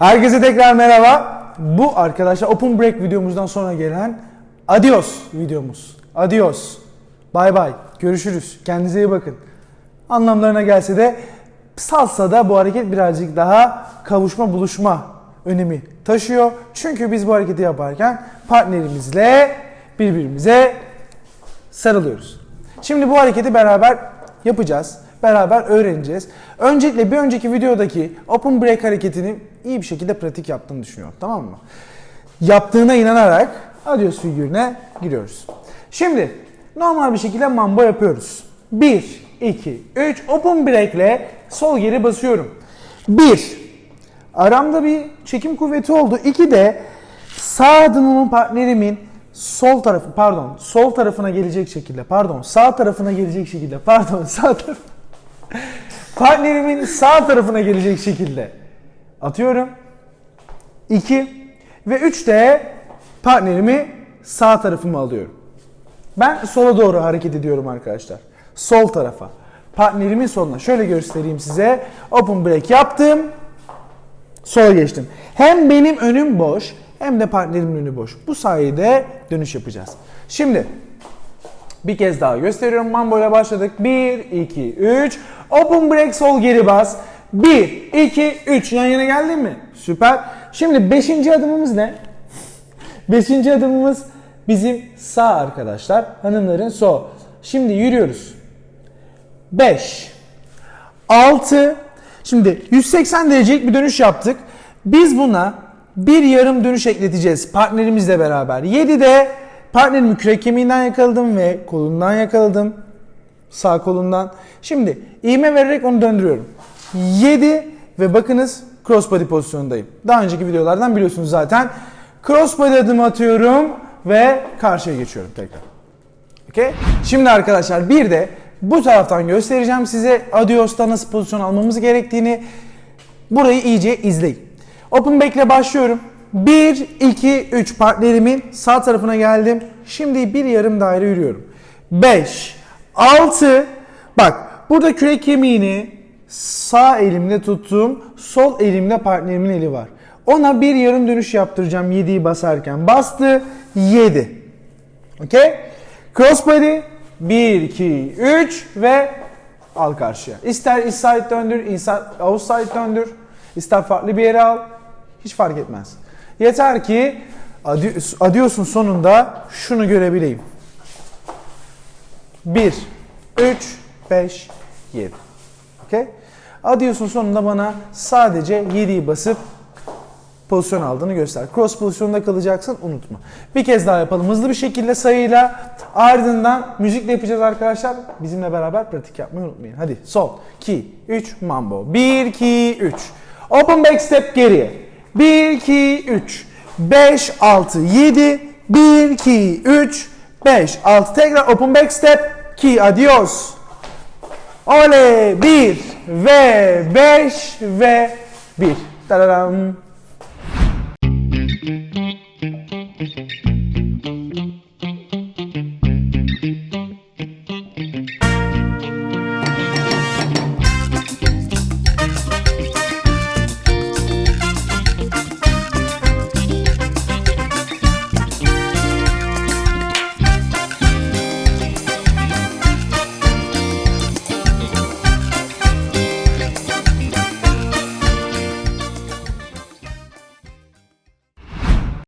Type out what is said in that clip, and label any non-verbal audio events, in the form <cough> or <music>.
Herkese tekrar merhaba. Bu arkadaşlar Open Break videomuzdan sonra gelen Adios videomuz. Adios. Bay bay. Görüşürüz. Kendinize iyi bakın. Anlamlarına gelse de salsada bu hareket birazcık daha kavuşma buluşma önemi taşıyor. Çünkü biz bu hareketi yaparken partnerimizle birbirimize sarılıyoruz. Şimdi bu hareketi beraber yapacağız. Beraber öğreneceğiz. Öncelikle bir önceki videodaki open break hareketini iyi bir şekilde pratik yaptığını düşünüyorum. Tamam mı? Yaptığına inanarak adios figürüne giriyoruz. Şimdi normal bir şekilde mambo yapıyoruz. 1, 2, 3 open break ile sol geri basıyorum. 1. Aramda bir çekim kuvveti oldu. 2 de sağ adımımın partnerimin sol tarafı pardon sol tarafına gelecek şekilde pardon sağ tarafına gelecek şekilde pardon <laughs> sağ taraf partnerimin sağ tarafına gelecek şekilde atıyorum. 2 ve 3 de partnerimi sağ tarafıma alıyorum. Ben sola doğru hareket ediyorum arkadaşlar. Sol tarafa. Partnerimin soluna. Şöyle göstereyim size. Open break yaptım. Sola geçtim. Hem benim önüm boş hem de partnerimin önü boş. Bu sayede dönüş yapacağız. Şimdi bir kez daha gösteriyorum. Mambo ile başladık. 1, 2, 3. Open break sol geri bas. 1, 2, 3. Yan yana geldin mi? Süper. Şimdi 5. adımımız ne? 5. adımımız bizim sağ arkadaşlar. Hanımların sol. Şimdi yürüyoruz. 5, 6. Şimdi 180 derecelik bir dönüş yaptık. Biz buna bir yarım dönüş ekleteceğiz partnerimizle beraber. 7'de partnerimin kürek kemiğinden yakaladım ve kolundan yakaladım. Sağ kolundan. Şimdi iğme vererek onu döndürüyorum. 7 ve bakınız crossbody pozisyondayım. Daha önceki videolardan biliyorsunuz zaten. Crossbody adımı atıyorum ve karşıya geçiyorum tekrar. Okey? Şimdi arkadaşlar bir de bu taraftan göstereceğim size Adios'ta nasıl pozisyon almamız gerektiğini. Burayı iyice izleyin. Open back ile başlıyorum. 1, 2, 3 partnerimin sağ tarafına geldim. Şimdi bir yarım daire yürüyorum. 5, 6, bak burada kürek kemiğini sağ elimle tuttum. Sol elimde partnerimin eli var. Ona bir yarım dönüş yaptıracağım 7'yi basarken. Bastı 7. Okey? Crossbody 1, 2, 3 ve al karşıya. İster inside döndür, ister outside döndür, ister farklı bir yere al. Hiç fark etmez. Yeter ki adi- adios'un sonunda şunu görebileyim. 1, 3, 5, 7. Okey? Adios'un sonunda bana sadece 7'yi basıp pozisyon aldığını göster. Cross pozisyonda kalacaksın unutma. Bir kez daha yapalım hızlı bir şekilde sayıyla ardından müzikle yapacağız arkadaşlar. Bizimle beraber pratik yapmayı unutmayın. Hadi sol 2 3 mambo. 1 2 3. Open back step geriye. 1 2 3 5 6 7 1 2 3 5 6 tekrar open back step 2 adios. Oley 1 ve 5 ve 1. Tadadam.